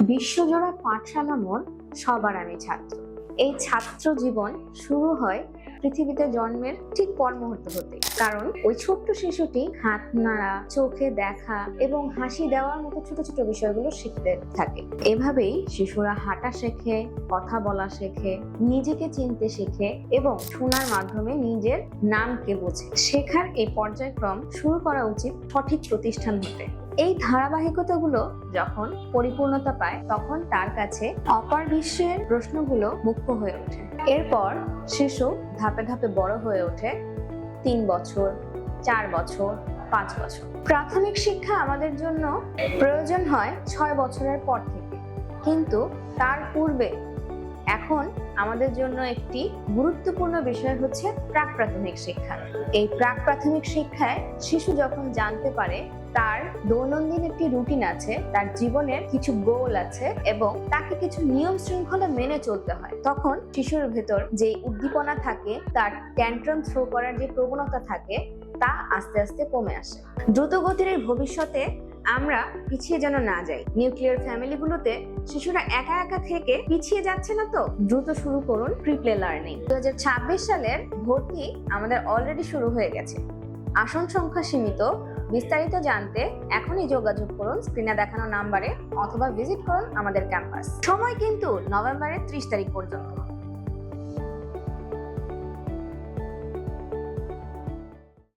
বিশ্বজোড়া পাঠশালা মোড় সবার আমি ছাত্র। এই ছাত্র জীবন শুরু হয় পৃথিবীতে জন্মের ঠিক পর মুহূর্ত হতে। কারণ ওই ছোট্ট শিশুটি হাত নাড়া, চোখে দেখা এবং হাসি দেওয়ার মতো ছোট ছোট বিষয়গুলো শিখতে থাকে। এভাবেই শিশুরা হাঁটা শেখে, কথা বলা শেখে, নিজেকে চিনতে শেখে এবং শোনার মাধ্যমে নিজের নামকে বোঝে। শেখার এই পর্যায়ক্রম শুরু করা উচিত সঠিক প্রতিষ্ঠান হতে। এই ধারাবাহিকতাগুলো যখন পরিপূর্ণতা পায়, তখন তার কাছে অপার বিশ্বের প্রশ্নগুলো মুখ্য হয়ে ওঠে। এরপর শিশু ধাপে ধাপে বড় হয়ে ওঠে তিন বছর, চার বছর, পাঁচ বছর। প্রাথমিক শিক্ষা আমাদের জন্য প্রয়োজন হয় ছয় বছরের পর থেকে। কিন্তু তার পূর্বে এখন আমাদের জন্য একটি গুরুত্বপূর্ণ বিষয় হচ্ছে প্রাক প্রাথমিক শিক্ষা। এই প্রাক প্রাথমিক শিক্ষায় শিশু যখন জানতে পারে তার দৈনন্দিন একটি রুটিন আছে, তার জীবনের কিছু গোল আছে এবং তাকে কিছু নিয়ম শৃঙ্খলা মেনে চলতে হয়, তখন শিশুর ভেতর যে উদ্দীপনা থাকে, তার ট্যান্ট্রাম থ্রো করার যে প্রবণতা থাকে, তা আস্তে আস্তে কমে আসে। দ্রুতগতির ভবিষ্যতে আমরা পিছিয়ে যেন না যাই। নিউক্লিয়ার ফ্যামিলিগুলোতে শিশুরা একা একা থেকে পিছিয়ে যাচ্ছে না তো? দ্রুত শুরু করুন প্রিপ্লে লার্নিং। দুহাজার ছাব্বিশ সালের ভর্তি আমাদের অলরেডি শুরু হয়ে গেছে। আসন সংখ্যা সীমিত। বিস্তারিত জানতে এখনই যোগাযোগ করুন স্ক্রিনে দেখানো নাম্বারে অথবা ভিজিট করুন আমাদের ক্যাম্পাস। সময় কিন্তু নভেম্বরের ত্রিশ তারিখ পর্যন্ত।